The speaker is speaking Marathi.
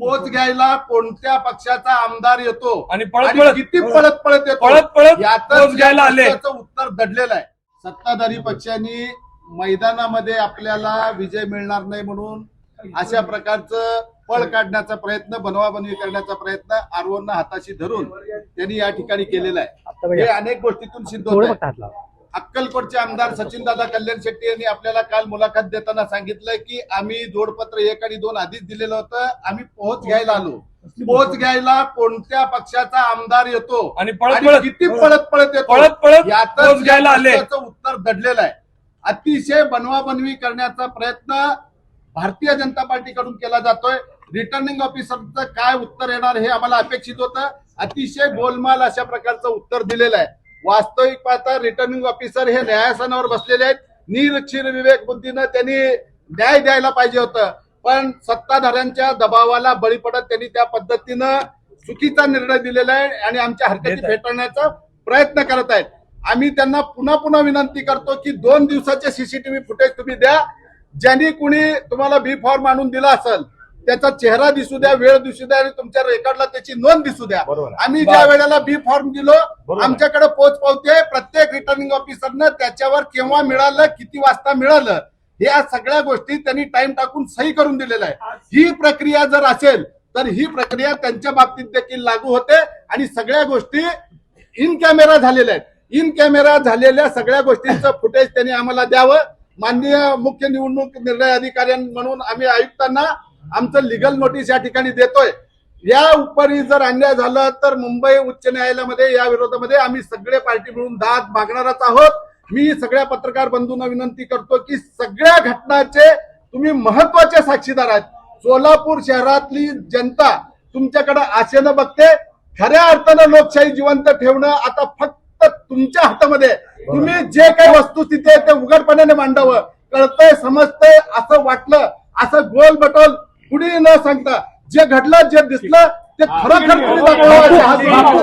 पोच घ्यायला कोणत्या पक्षाचा आमदार येतो? आणि पळत पळत. किती पळत पळत येतो? पळत पळत यातच पोच घ्यायला आले. उत्तर दडलेलं आहे. सत्ताधारी पक्षांनी मैदानामध्ये आपल्याला विजय मिळणार नाही म्हणून अशा प्रकारचं पळ काढण्याचा प्रयत्न बनवाबनवी करण्याचा प्रयत्न आरवणनं हाताशी धरून त्यांनी या ठिकाणी केलेला आहे. हे अनेक गोष्टीतून सिद्ध होत अक्कलकोटचे आमदार सचिन दादा कल्याण शेट्टी यांनी आपल्याला काल मुलाखत देताना सांगितलंय की आम्ही जोडपत्र एक आणि दोन आधीच दिलेलं होतं. आम्ही पोहोच घ्यायला आलो. पोहोच घ्यायला कोणत्या पक्षाचा आमदार येतो? आणि किती पळत पळत येतो? पळत पळत यातच पोच घ्यायला या आले. प्रश्नाचं उत्तर दडलेलं आहे. अतिशय बनवाबनवी करण्याचा प्रयत्न भारतीय जनता पार्टीकडून केला जातोय. रिटर्निंग ऑफिसरचं काय उत्तर येणार हे आम्हाला अपेक्षित होतं. अतिशय गोलमाल अशा प्रकारचं उत्तर दिलेलं आहे. वास्तविक पाहता रिटर्निंग ऑफिसर हे न्यायासनावर बसलेले आहेत. निरक्षीर विवेक बुद्धीनं त्यांनी न्याय द्यायला पाहिजे होतं. पण सत्ताधाऱ्यांच्या दबावाला बळी पडत त्यांनी त्या पद्धतीनं चुकीचा निर्णय दिलेला आहे आणि आमच्या हरकती. फेटाळण्याचा प्रयत्न करत आहेत. आम्ही त्यांना पुन्हा पुन्हा विनंती करतो की दोन दिवसाचे सीसीटीव्ही फुटेज तुम्ही द्या. ज्यांनी कुणी तुम्हाला बी फॉर्म आणून दिला असेल त्याचा चेहरा दिसू द्या वेळ दिसू द्या आणि तुमच्या रेकॉर्डला त्याची नोंद दिसू द्या. आम्ही. ज्या वेळेला बी फॉर्म दिलो. आमच्याकडे पोच पावते प्रत्येक रिटर्निंग ऑफिसरनं त्याच्यावर केव्हा मिळालं किती वाजता मिळालं या सगळ्या गोष्टी त्यांनी टाइम टाकून सही करून दिलेला आहे ही प्रक्रिया जर असेल तर ही प्रक्रिया त्यांच्या बाबतीत देखील लागू होते आणि सगळ्या गोष्टी इन कॅमेरा झालेल्या आहेत इन कॅमेरा झालेल्या सगळ्या गोष्टींचं फुटेज त्यांनी आम्हाला द्यावं माननीय मुख्य निवडणूक निर्णय अधिकारी म्हणून आम्ही आयुक्तांना आमचं लिगल नोटीस या ठिकाणी देतोय. या उपरी जर अन्याय झाला तर मुंबई उच्च न्यायालयामध्ये या विरोधामध्ये आम्ही सगळे पार्टी मिळून दाद मागणारच आहोत. मी सगळ्या पत्रकार बंधूंना विनंती करतो की सगळ्या घटनाचे तुम्ही महत्त्वाचे साक्षीदार आहेत. सोलापूर शहरातली जनता तुमच्याकडे आशेनं बघते खऱ्या अर्थानं लोकशाही जिवंत ठेवणं आता फक्त तुमच्या हातामध्ये. तुम्ही जे काही वस्तुस्थिती आहे ते उघडपणाने मांडावं. कळतंय समजतंय असं वाटलं असं गोल बटोल कुणी न सांगता जे घडलं जे दिसलं ते खरोखर तुम्ही दाखवा.